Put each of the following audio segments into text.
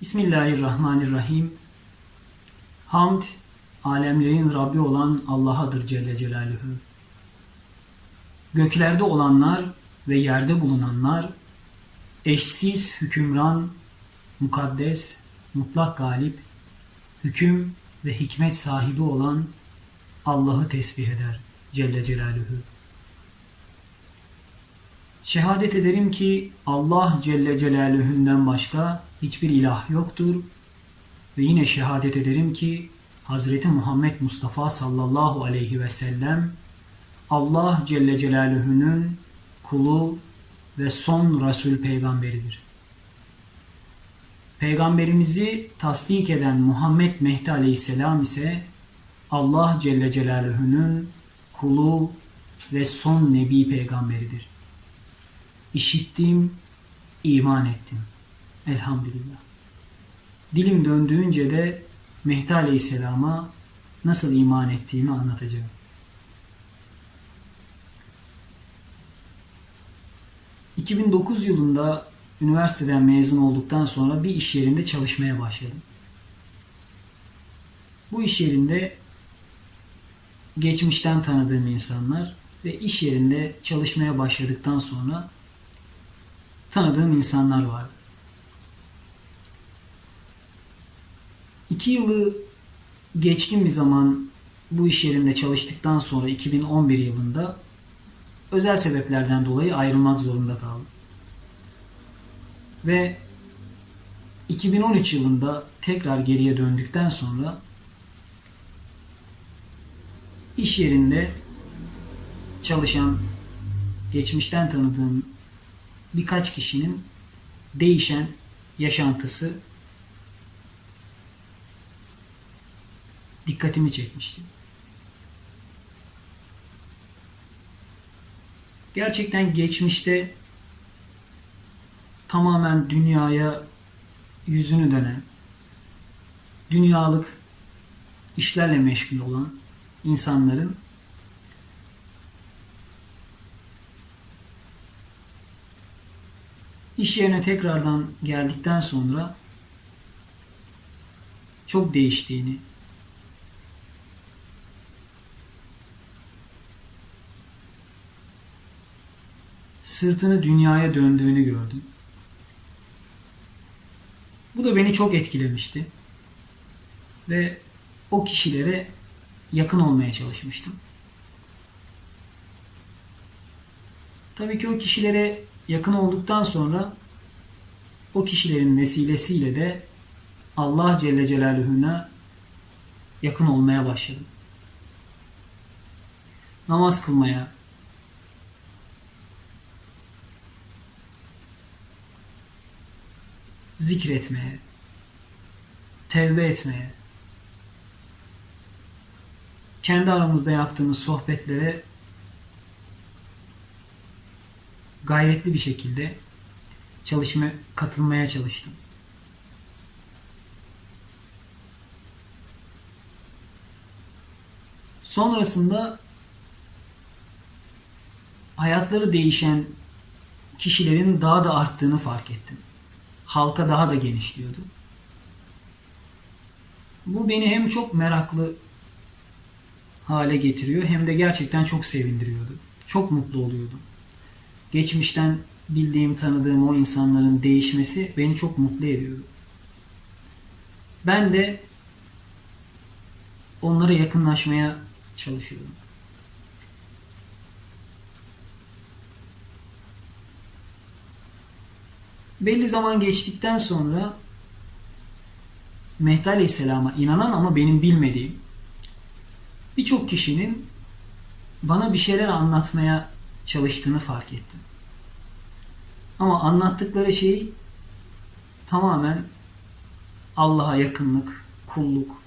Bismillahirrahmanirrahim. Hamd, alemlerin Rabbi olan Allah'adır Celle Celaluhu. Göklerde olanlar ve yerde bulunanlar, eşsiz hükümran, mukaddes, mutlak galip, hüküm ve hikmet sahibi olan Allah'ı tesbih eder Celle Celaluhu. Şehadet ederim ki Allah Celle Celaluhu'ndan başka hiçbir ilah yoktur ve yine şehadet ederim ki Hazreti Muhammed Mustafa sallallahu aleyhi ve sellem Allah Celle Celaluhu'nun kulu ve son Resul peygamberidir. Peygamberimizi tasdik eden Muhammed Mehdi aleyhisselam ise Allah Celle Celaluhu'nun kulu ve son Nebi peygamberidir. İşittim, iman ettim. Elhamdülillah. Dilim döndüğünce de Mehdi Aleyhisselam'a nasıl iman ettiğimi anlatacağım. ...2009 yılında üniversiteden mezun olduktan sonra bir iş yerinde çalışmaya başladım. Bu iş yerinde geçmişten tanıdığım insanlar ve iş yerinde çalışmaya başladıktan sonra tanıdığım insanlar vardı. İki yılı geçkin bir zaman bu iş yerinde çalıştıktan sonra 2011 yılında özel sebeplerden dolayı ayrılmak zorunda kaldım. Ve 2013 yılında tekrar geriye döndükten sonra iş yerinde çalışan geçmişten tanıdığım birkaç kişinin değişen yaşantısı dikkatimi çekmişti. Gerçekten geçmişte tamamen dünyaya yüzünü dönen, dünyalık işlerle meşgul olan insanların iş yerine tekrardan geldikten sonra çok değiştiğini, sırtını dünyaya döndüğünü gördüm. Bu da beni çok etkilemişti. Ve o kişilere yakın olmaya çalışmıştım. Tabii ki o kişilere yakın olduktan sonra o kişilerin vesilesiyle de Allah Celle Celaluhu'na yakın olmaya başladım. Namaz kılmaya, zikretmeye, tevbe etmeye, kendi aramızda yaptığımız sohbetlere gayretli bir şekilde çalışma katılmaya çalıştım. Sonrasında hayatları değişen kişilerin daha da arttığını fark ettim. Halka daha da genişliyordu. Bu beni hem çok meraklı hale getiriyor hem de gerçekten çok sevindiriyordu. Çok mutlu oluyordum geçmişten bildiğim, tanıdığım o insanların değişmesi beni çok mutlu ediyordu. Ben de onlara yakınlaşmaya çalışıyorum. Belli zaman geçtikten sonra Mehdi Aleyhisselam'a inanan ama benim bilmediğim birçok kişinin bana bir şeyler anlatmaya çalıştığını fark ettim. Ama anlattıkları şey tamamen Allah'a yakınlık, kulluk,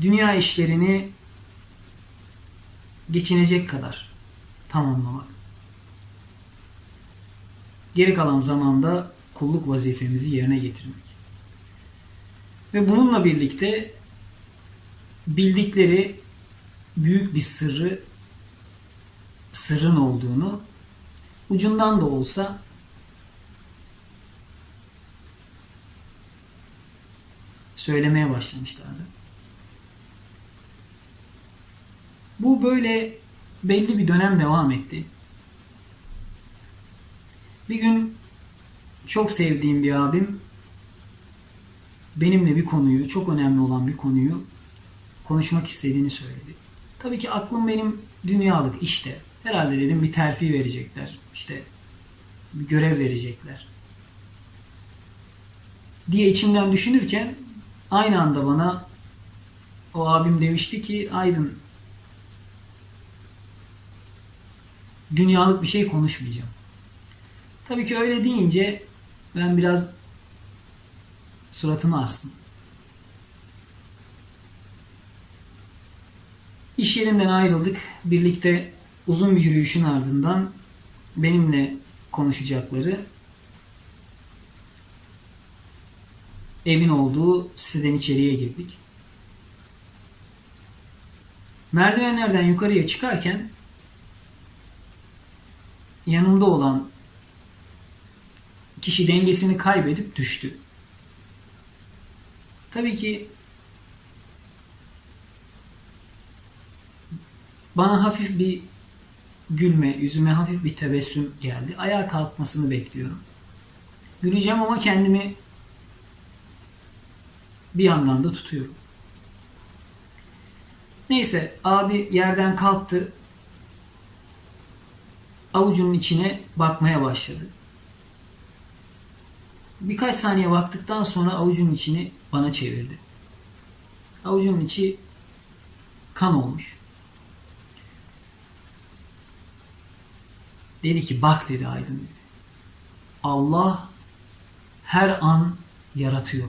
dünya işlerini geçinecek kadar tamamlamak. Geri kalan zamanda kulluk vazifemizi yerine getirmek. Ve bununla birlikte bildikleri büyük bir sırrı sırrın olduğunu ucundan da olsa söylemeye başlamışlardı. Bu böyle belli bir dönem devam etti. Bir gün çok sevdiğim bir abim benimle bir konuyu, çok önemli olan bir konuyu konuşmak istediğini söyledi. Tabii ki aklım benim dünyalık işte. Herhalde dedim bir terfi verecekler. İşte bir görev verecekler. Diye içimden düşünürken aynı anda bana o abim demişti ki Aydın dünyalık bir şey konuşmayacağım. Tabii ki öyle deyince ben biraz suratımı astım. İş yerinden ayrıldık. Birlikte uzun bir yürüyüşün ardından benimle konuşacakları evin olduğu siteden içeriye girdik. Merdivenlerden yukarıya çıkarken yanımda olan kişi dengesini kaybedip düştü. Tabii ki bana hafif bir gülme, yüzüme hafif bir tebessüm geldi. Ayağa kalkmasını bekliyorum. Güleceğim ama kendimi bir yandan da tutuyorum. Neyse abi yerden kalktı. Avucunun içine bakmaya başladı. Birkaç saniye baktıktan sonra avucunun içini bana çevirdi. Avucunun içi kan olmuş. Dedi ki bak dedi Aydın dedi. Allah her an yaratıyor.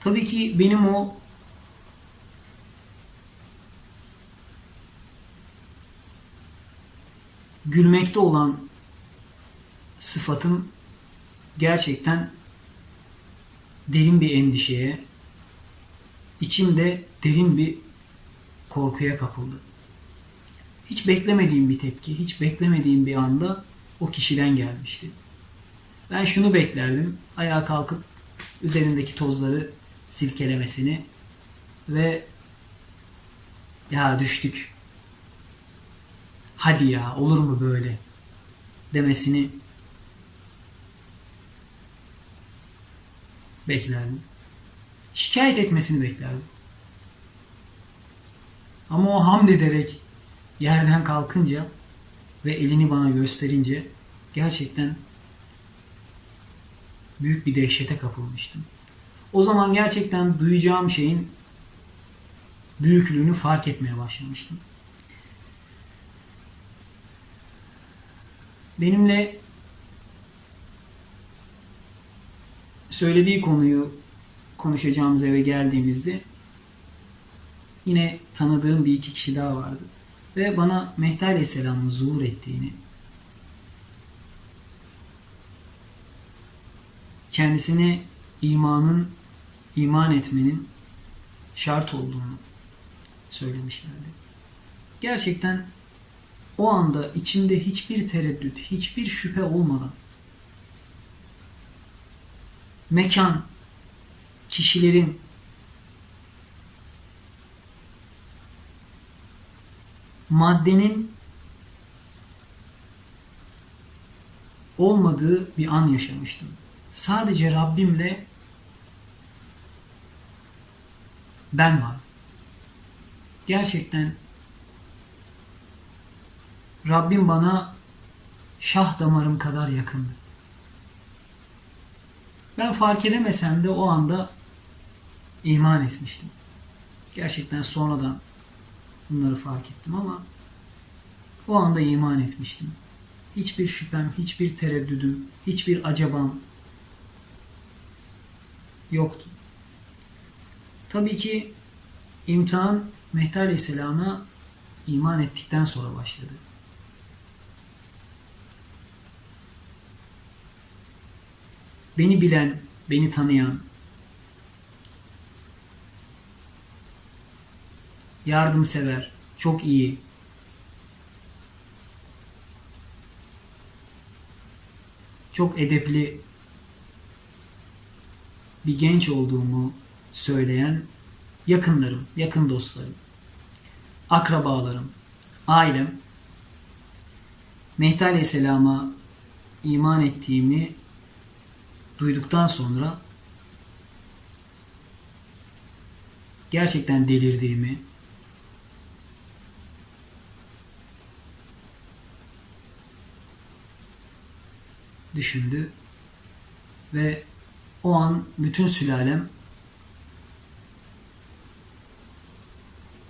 Tabii ki benim o gülmekte olan sıfatım gerçekten derin bir endişeye, içimde derin bir korkuya kapıldı. Hiç beklemediğim bir tepki, hiç beklemediğim bir anda o kişiden gelmişti. Ben şunu beklerdim. Ayağa kalkıp üzerindeki tozları silkelemesini ve ya düştük. Hadi ya olur mu böyle demesini beklerdim. Şikayet etmesini beklerdim. Ama o hamd ederek yerden kalkınca ve elini bana gösterince gerçekten büyük bir dehşete kapılmıştım. O zaman gerçekten duyacağım şeyin büyüklüğünü fark etmeye başlamıştım. Benimle söylediği konuyu konuşacağımız eve geldiğimizde yine tanıdığım bir iki kişi daha vardı. Ve bana Mehdi Aleyhisselam'ın zuhur ettiğini, kendisine imanın, iman etmenin şart olduğunu söylemişlerdi. Gerçekten o anda içimde hiçbir tereddüt, hiçbir şüphe olmadan mekan, kişilerin maddenin olmadığı bir an yaşamıştım. Sadece Rabbimle ben vardım. Gerçekten Rabbim bana şah damarım kadar yakındı. Ben fark edemesem de o anda iman etmiştim. Gerçekten sonradan bunları fark ettim ama o anda iman etmiştim. Hiçbir şüphem, hiçbir tereddüdüm, hiçbir acabam yoktu. Tabii ki imtihan Mehdi Aleyhisselam'a iman ettikten sonra başladı. Beni bilen, beni tanıyan, yardımsever, çok iyi, çok edepli bir genç olduğumu söyleyen yakınlarım, yakın dostlarım, akrabalarım, ailem Mehdi Aleyhisselam'a iman ettiğimi duyduktan sonra gerçekten delirdiğimi düşündü ve o an bütün sülalem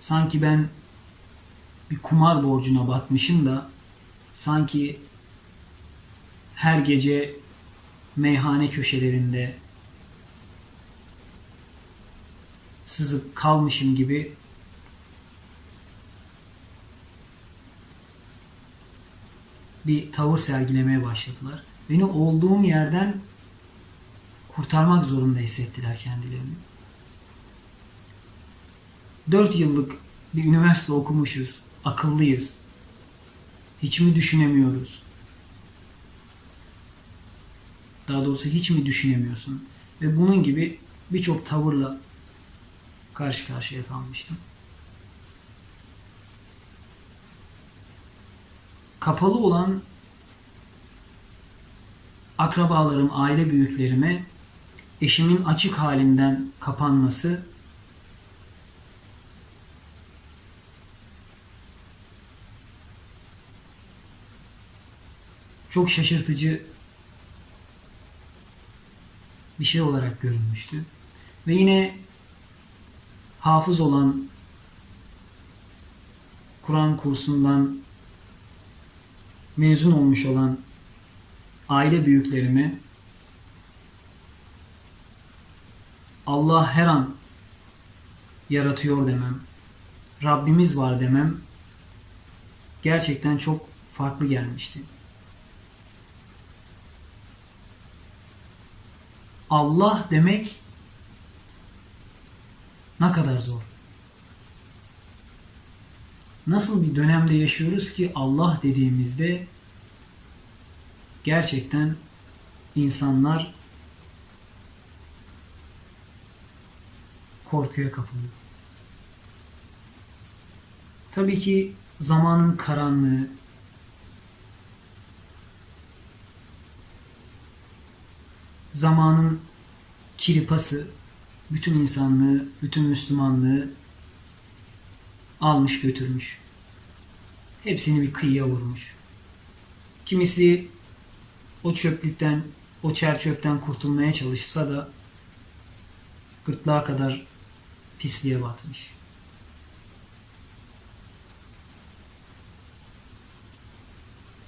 sanki ben bir kumar borcuna batmışım da sanki her gece meyhane köşelerinde sızıp kalmışım gibi bir tavır sergilemeye başladılar. Beni olduğum yerden kurtarmak zorunda hissettiler kendilerini. Dört yıllık bir üniversite okumuşuz, akıllıyız. Hiç mi düşünemiyoruz? Daha doğrusu hiç mi düşünemiyorsun? Ve bunun gibi birçok tavırla karşı karşıya kalmıştım. Kapalı olan akrabalarım, aile büyüklerime eşimin açık halinden kapanması çok şaşırtıcı bir şey olarak görünmüştü. Ve yine hafız olan Kur'an kursundan mezun olmuş olan aile büyüklerime Allah her an yaratıyor demem, Rabbimiz var demem gerçekten çok farklı gelmişti. Allah demek ne kadar zor. Nasıl bir dönemde yaşıyoruz ki Allah dediğimizde gerçekten insanlar korkuya kapılıyor. Tabii ki zamanın karanlığı, zamanın kiripası bütün insanlığı, bütün Müslümanlığı almış götürmüş. Hepsini bir kıyıya vurmuş. Kimisi o çöplükten, o çer çöpten kurtulmaya çalışsa da gırtlağa kadar pisliğe batmış.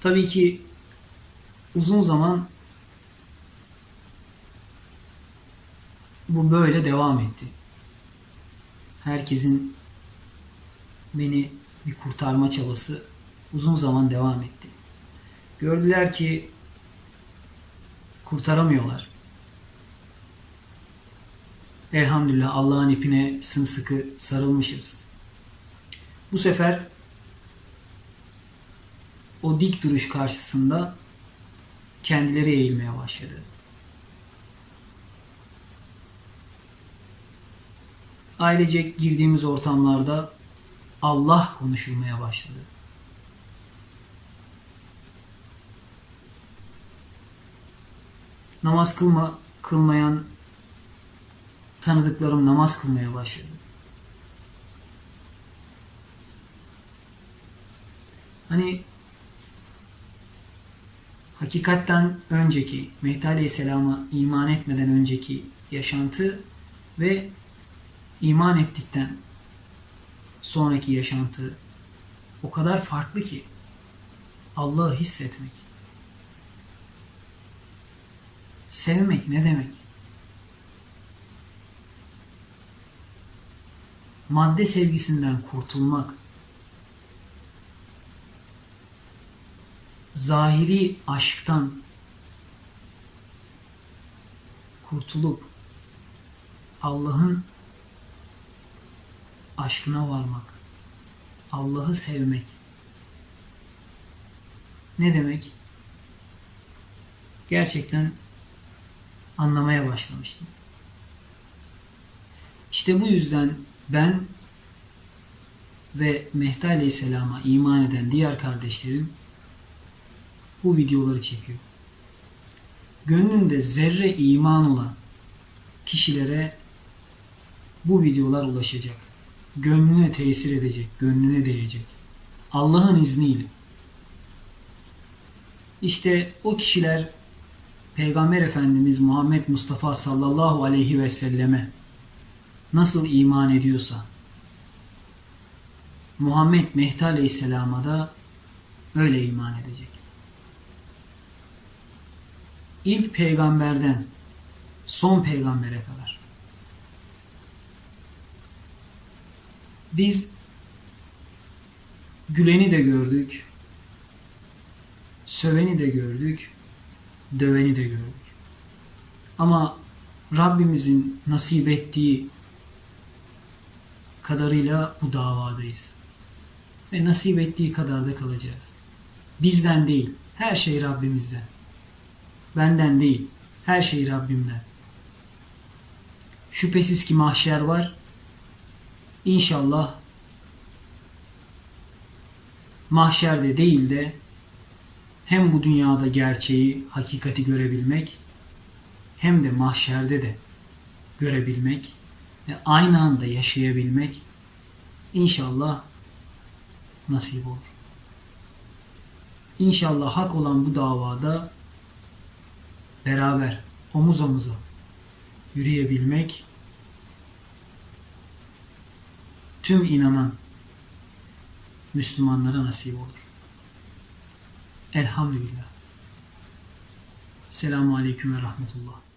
Tabii ki uzun zaman bu böyle devam etti. Herkesin beni bir kurtarma çabası uzun zaman devam etti. Gördüler ki kurtaramıyorlar. Elhamdülillah Allah'ın ipine sımsıkı sarılmışız. Bu sefer o dik duruş karşısında kendileri eğilmeye başladı. Ailecek girdiğimiz ortamlarda Allah konuşulmaya başladı. Namaz kılma, kılmayan tanıdıklarım namaz kılmaya başladı. Hani hakikatten önceki Mehdi Aleyhisselam'a iman etmeden önceki yaşantı ve iman ettikten sonraki yaşantı o kadar farklı ki Allah'ı hissetmek. Sevmek ne demek? Madde sevgisinden kurtulmak. Zahiri aşktan kurtulup Allah'ın aşkına varmak. Allah'ı sevmek. Ne demek? Gerçekten anlamaya başlamıştım. İşte bu yüzden ben ve Mehdi Aleyhisselam'a iman eden diğer kardeşlerim bu videoları çekiyor. Gönlünde zerre iman olan kişilere bu videolar ulaşacak. Gönlüne tesir edecek, gönlüne değecek. Allah'ın izniyle. İşte o kişiler Peygamber Efendimiz Muhammed Mustafa sallallahu aleyhi ve selleme nasıl iman ediyorsa Muhammed Mehdi Aleyhisselam'a da öyle iman edecek. İlk peygamberden son peygambere kadar. Biz güleni de gördük, söveni de gördük, döveni de gördük. Ama Rabbimizin nasip ettiği kadarıyla bu davadayız. Ve nasip ettiği kadar da kalacağız. Bizden değil, her şey Rabbimizden. Benden değil, her şey Rabbimden. Şüphesiz ki mahşer var. İnşallah mahşerde değil de hem bu dünyada gerçeği, hakikati görebilmek hem de mahşerde de görebilmek ve aynı anda yaşayabilmek inşallah nasip olur. İnşallah hak olan bu davada beraber omuz omuza yürüyebilmek tüm inanan Müslümanlara nasip olur. Elhamdülillah. Selamun Aleyküm ve Rahmetullah.